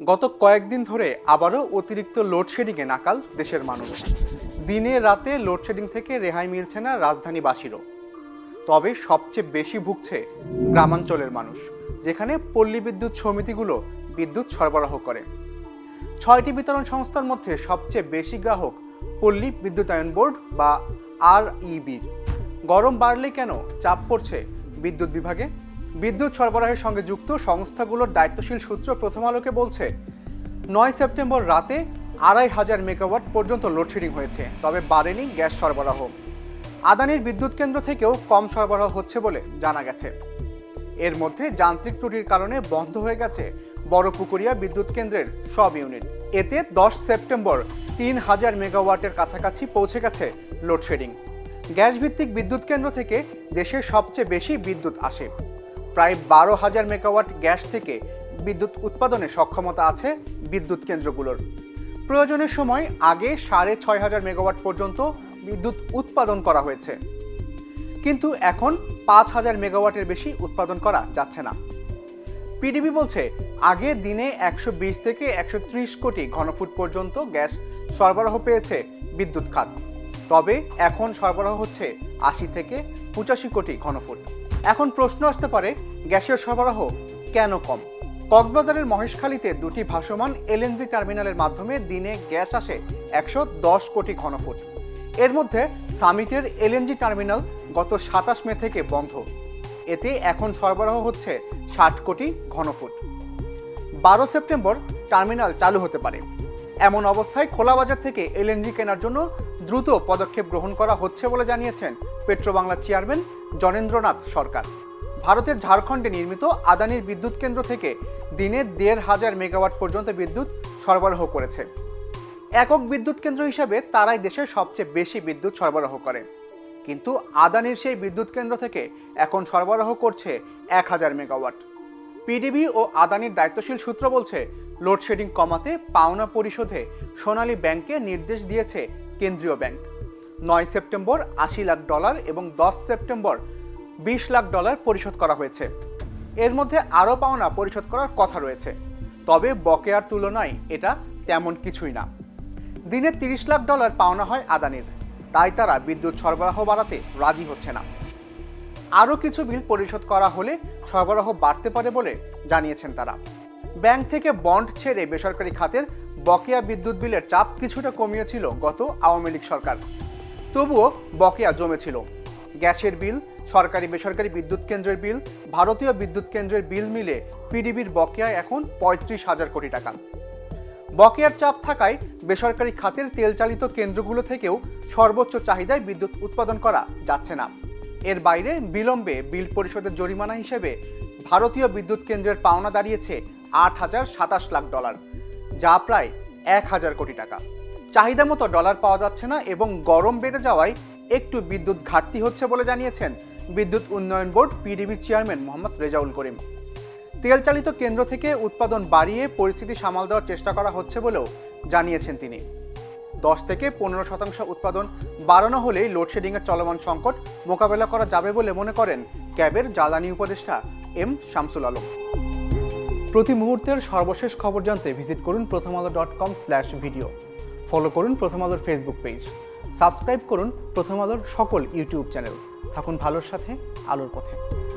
গত কয়েকদিন ধরে আবারও অতিরিক্ত লোডশেডিংয়ে নাকাল দেশের মানুষ। দিনে রাতে লোডশেডিং থেকে রেহাই মিলছে না রাজধানীবাসীরও। তবে সবচেয়ে বেশি ভুগছে গ্রামাঞ্চলের মানুষ, যেখানে পল্লী বিদ্যুৎ সমিতিগুলো বিদ্যুৎ সরবরাহ করে। ছয়টি বিতরণ সংস্থার মধ্যে সবচেয়ে বেশি গ্রাহক পল্লী বিদ্যুতায়ন বোর্ড বা আর গরম বাড়লে কেন চাপ পড়ছে বিদ্যুৎ বিভাগে? বিদ্যুৎ সরবরাহের সঙ্গে যুক্ত সংস্থাগুলোর দায়িত্বশীল সূত্র প্রথম আলোকে বলছে, নয় সেপ্টেম্বর রাতে আড়াই হাজার মেগাওয়াট পর্যন্ত লোডশেডিং হয়েছে, তবে বাড়েনি গ্যাস সরবরাহ। আদানির বিদ্যুৎ কেন্দ্র থেকেও কম সরবরাহ হচ্ছে বলে জানা গেছে। এর মধ্যে যান্ত্রিক ত্রুটির কারণে বন্ধ হয়ে গেছে বড় পুকুরিয়া বিদ্যুৎ কেন্দ্রের সব ইউনিট। এতে দশ সেপ্টেম্বর তিন হাজার মেগাওয়াটের কাছাকাছি পৌঁছে গেছে লোডশেডিং। গ্যাস ভিত্তিক বিদ্যুৎ কেন্দ্র থেকে দেশের সবচেয়ে বেশি বিদ্যুৎ আসে। প্রায় বারো হাজার মেগাওয়াট গ্যাস থেকে বিদ্যুৎ উৎপাদনে সক্ষমতা আছে বিদ্যুৎ কেন্দ্রগুলোর। প্রয়োজনের সময় আগে সাড়ে ছয় হাজার মেগাওয়াট পর্যন্ত বিদ্যুৎ উৎপাদন করা হয়েছে। কিন্তু এখন পাঁচ হাজার মেগাওয়াটের বেশি উৎপাদন করা যাচ্ছে না। পিডিবি বলছে, আগে দিনে একশো বিশ থেকে একশো ত্রিশ কোটি ঘনফুট পর্যন্ত গ্যাস সরবরাহ পেয়েছে বিদ্যুৎ খাত। তবে এখন সরবরাহ হচ্ছে আশি থেকে পঁচাশি কোটি ঘনফুট। এখন প্রশ্ন আসতে পারে গ্যাসের সরবরাহ কেন কম? কক্সবাজারের মহেশখালীতে দুটি ভাসমান এলএনজি টার্মিনালের মাধ্যমে দিনে গ্যাস আসে একশো দশ কোটি ঘনফুট। এর মধ্যে সামিটের এলএনজি টার্মিনাল গত সাতাশ মে থেকে বন্ধ। এতে এখন সরবরাহ হচ্ছে ষাট কোটি ঘনফুট। বারো সেপ্টেম্বর টার্মিনাল চালু হতে পারে। এমন অবস্থায় খোলা বাজার থেকে এলএনজি কেনার জন্য দ্রুত পদক্ষেপ গ্রহণ করা হচ্ছে বলে জানিয়েছেন পেট্রোবাংলা চেয়ারম্যান জনেন্দ্রনাথ সরকার। ভারতের ঝাড়খণ্ডে নির্মিত আদানির বিদ্যুৎ কেন্দ্র থেকে দিনে দেড় হাজার মেগাওয়াট পর্যন্ত বিদ্যুৎ সরবরাহ করেছে। একক বিদ্যুৎ কেন্দ্র হিসাবে তারাই দেশের সবচেয়ে বেশি বিদ্যুৎ সরবরাহ করে। কিন্তু আদানির সেই বিদ্যুৎ কেন্দ্র থেকে এখন সরবরাহ করছে এক হাজার মেগাওয়াট। পিডিবি ও আদানির দায়িত্বশীল সূত্র বলছে, লোডশেডিং কমাতে পাওনা পরিশোধে সোনালী ব্যাংকে নির্দেশ দিয়েছে কেন্দ্রীয় ব্যাংক। নয় সেপ্টেম্বর আশি লাখ ডলার এবং দশ সেপ্টেম্বর বিশ লাখ ডলার পরিশোধ করা হয়েছে। এর মধ্যে আরও পাওনা পরিশোধ করার কথা রয়েছে। তবে বকেয়ার তুলনায় এটা তেমন কিছুই না। দিনে তিরিশ লাখ ডলার পাওনা হয় আদানির। তাই তারা বিদ্যুৎ সরবরাহ বাড়াতে রাজি হচ্ছে না। আরও কিছু বিল পরিশোধ করা হলে সরবরাহ বাড়তে পারে বলে জানিয়েছেন তারা। ব্যাংক থেকে বন্ড ছেড়ে বেসরকারি খাতের বকেয়া বিদ্যুৎ বিলের চাপ কিছুটা কমিয়েছিল গত আওয়ামী লীগ সরকার। তবুও বকেয়া জমেছিল। গ্যাসের বিল, সরকারি বেসরকারি বিদ্যুৎ কেন্দ্রের বিল, ভারতীয় বিদ্যুৎ কেন্দ্রের বিল মিলে পিডিবির বকেয়া এখন পঁয়ত্রিশ হাজার কোটি টাকা। বকেয়ার চাপ থাকায় বেসরকারি খাতের তেলচালিত কেন্দ্রগুলো থেকেও সর্বোচ্চ চাহিদায় বিদ্যুৎ উৎপাদন করা যাচ্ছে না। এর বাইরে বিলম্বে বিল পরিশোধের জরিমানা হিসেবে ভারতীয় বিদ্যুৎ কেন্দ্রের পাওনা দাঁড়িয়েছে আট হাজার সাতাশ লাখ ডলার, যা প্রায় এক হাজার কোটি টাকা। চাহিদা মতো ডলার পাওয়া যাচ্ছে না এবং গরম বেড়ে যাওয়ায় একটু বিদ্যুৎ ঘাটতি হচ্ছে বলে জানিয়েছেন বিদ্যুৎ উন্নয়ন বোর্ড পিডিবির চেয়ারম্যান মোহাম্মদ রেজাউল করিম। তেল চালিত কেন্দ্র থেকে উৎপাদন বাড়িয়ে পরিস্থিতি সামাল দেওয়ার চেষ্টা করা হচ্ছে বলেও জানিয়েছেন তিনি। দশ থেকে পনেরো শতাংশ উৎপাদন বাড়ানো হলেই লোডশেডিংয়ের চলমান সংকট মোকাবেলা করা যাবে বলে মনে করেন ক্যাবের জ্বালানি উপদেষ্টা এম শামসুল আলম। প্রতি মুহূর্তের সর্বশেষ খবর জানতে ভিজিট করুন Prothom Alo dot com slash video. Follow করুন প্রথম আলোর ফেসবুক পেজ সাবস্ক্রাইব করুন প্রথম আলোর সকল ইউটিউব চ্যানেল থাকুন ভালোর সাথে, আলোর পথে।